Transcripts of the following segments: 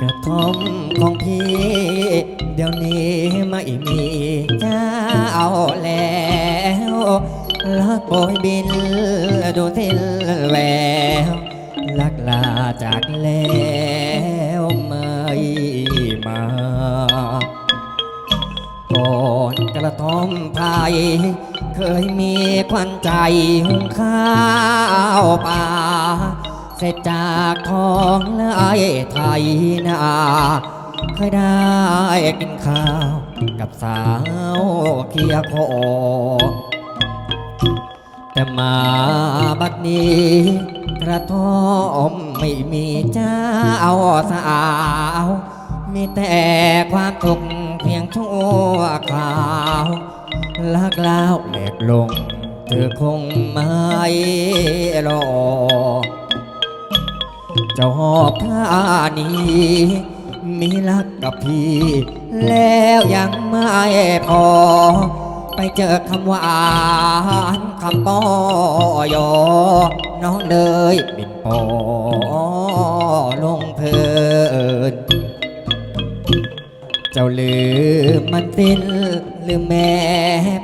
กระท่อมของพี่ เดี๋ยวนี้ไม่มีเจ้าแล้วลักโบยบินดูสิแววลักลาจากแล้วไม่มาก่อนกระท่อมไทยเคยมีควันใจหุงข้าวป่า เสร็จจากท้องไล่ไทยนาเคยได้กินข้าวกับสาวเคียโคแต่มาบัดนี้กระท่อมไม่มีเจ้าสาว มีแต่ความทุกข์เพียงชั่วคราวลักล้วแหลกลง เธอคงไม่รอ จ้าหอบท่านี้มีรักกับพี่ แล้วยังไม่พอ ไปเจอคำหวานคำป้อยอ น้องเลยบินปอลงเพลินเจ้าลืมมันสิ้นลืมแม่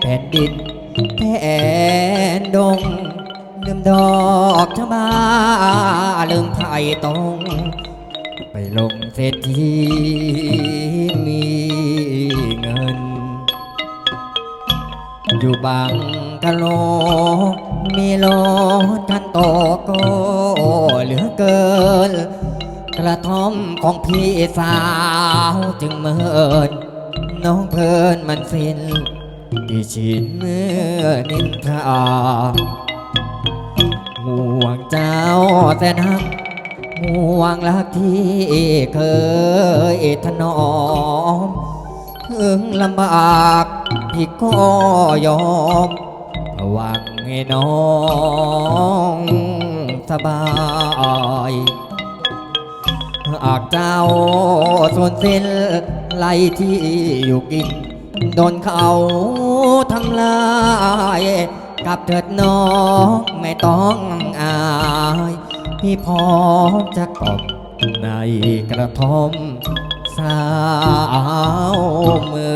แผ่นดินแผ่นดง ลืมดอกชะบาลืมไผ่ตรงไปลงเศรษฐีมีเงิน อยู่บางกะโล มีโลทันโตโกเหลือเกิน กระท่อมของพี่สาวจึงเมินน้องเพลินมันสิ้นที่ชินเมื่อนินทา วงเจ้าแต่นักห่วงรักที่เคยถนอมถึงลำบากพี่ก็ยอมหวังให้น้องสบายหากเจ้าส่วนสิ้นไล่ที่อยู่กิน โดนเขาทำลาย กลับเถิดน้องไม่ต้องอายพี่พร้อมจะกอบในกระท่อมสาวเมือง